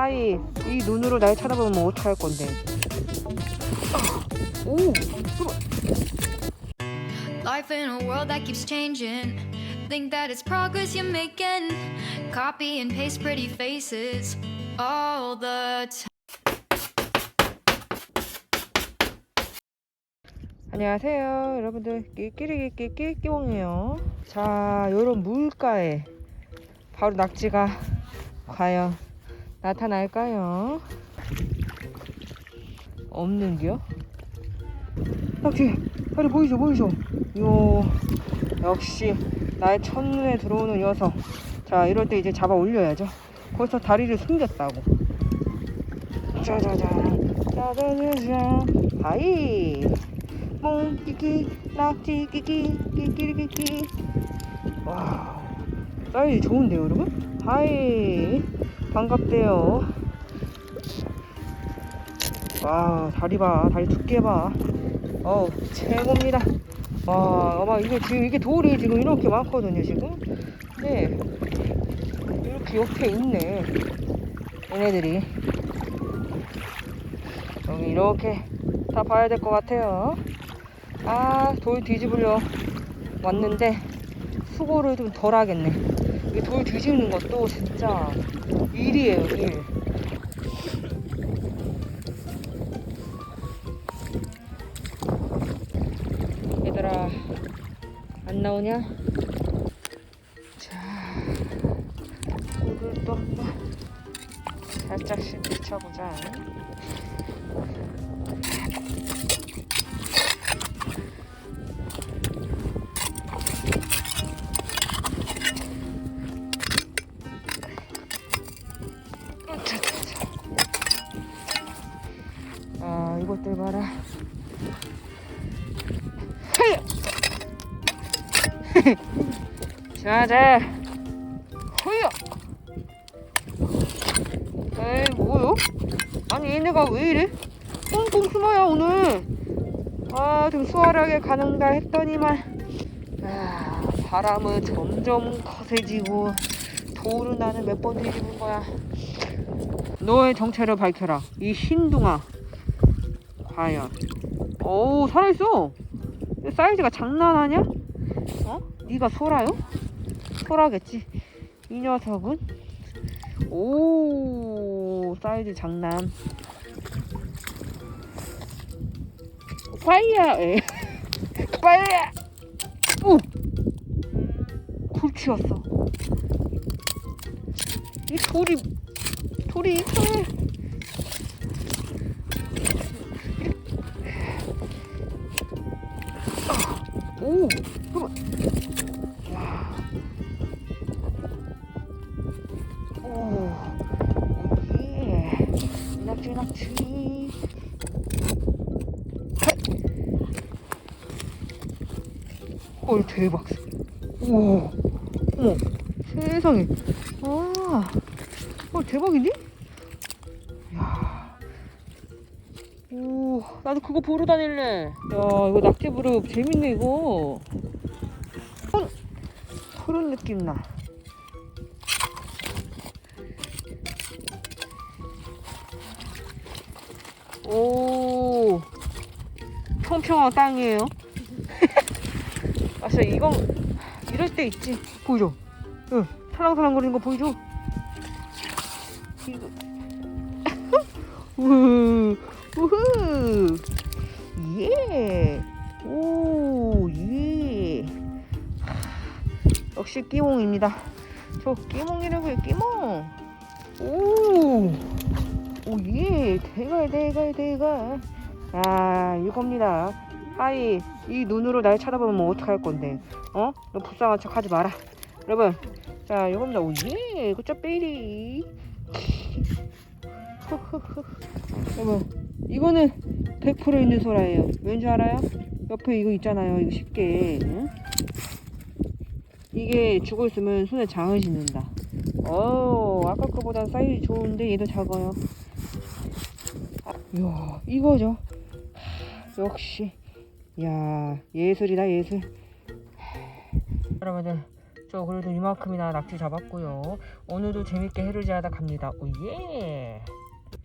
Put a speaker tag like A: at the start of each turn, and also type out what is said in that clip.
A: 아이 이 눈으로 날 쳐다보면 어떡할 건데 오
B: Life in a world that keeps changing. Think that it's progress you're making. Copy and paste pretty faces all the time.
A: 안녕하세요 여러분들 끼끼리끼끼 끼끼몽이에요 자 요런 물가에 바로 낙지가 과연 나타날까요? 없는겨 낙지 다리 보이죠 보이죠? 요 역시 나의 첫눈에 들어오는 녀석 자 이럴 때 이제 잡아 올려야죠. 거기서 다리를 숨겼다고. 짜자잔 짜자자잔 하이. 몽끼끼 낙지 끼끼 끼끼리끼끼. 와 사이즈 좋은데요 여러분? 하이 반갑대요. 와 다리 봐. 다리 두께 봐. 어우 최고입니다. 와 아마 이게 지금 이게 돌이 지금 이렇게 많거든요 지금? 네. 이렇게 옆에 있네. 얘네들이. 여기 이렇게 다 봐야 될 것 같아요. 아, 돌 뒤집으려 왔는데 수고를 좀 덜 하겠네. 이돌 뒤집는 것도 진짜 일이에요, 일. 얘들아, 안 나오냐? 자, 돌을 또 한번 살짝씩 비춰보자. 이것들 봐라! 자자 후여 에이 뭐요? 아니 얘네가 왜 이래? 꽁꽁 숨어요 오늘 아좀 수월하게 가는가 했더니만 아 바람은 점점 거세지고 돌은 나는 몇 번 뒤집은 거야 너의 정체를 밝혀라. 이 흰둥아. 과연. 오, 살아있어. 이 사이즈가 장난하냐? 어? 네가 소라요? 소라겠지. 이 녀석은? 오, 사이즈 장난. 파이야! 에. 파이야! 오! 굴치였어. 이 돌이 돌이 이상해. 오, 잠깐만. 야. 오, 오, 예. 낙지, 낙지. 헐, 대박. 오, 어머, 세상에. 아, 어, 대박인데? 오, 나도 그거 보러 다닐래. 야, 이거 낙지부르 재밌네, 이거. 어, 그런 느낌 나. 오, 평평한 땅이에요. 맞아, 이건 이럴 때 있지. 보이죠? 응, 살랑살랑 거리는 거 보이죠? 이거. 우후, 예, 오, 예. 역시 끼몽입니다. 저 끼몽이라고요, 끼몽. 오, 오, 예, 대갈, 대갈, 대갈. 아, 이겁니다. 하이, 이 눈으로 날 쳐다보면 어떡할 건데, 어? 너 불쌍한 척 하지 마라. 여러분, 자, 이겁니다. 오, 예, 그쵸, 베리. 여러분 이거는 100% 있는 소라예요 왠지 알아요? 옆에 이거 있잖아요 이거 쉽게 응? 이게 죽어 있으면 손에 장을 짓는다 어 아까 거보다 사이즈 좋은데 얘도 작아요 아, 이야 이거죠 하, 역시 야 예술이다 예술 여러분들 저 그래도 이만큼이나 낙지 잡았고요. 오늘도 재밌게 해루지하다 갑니다. 오예.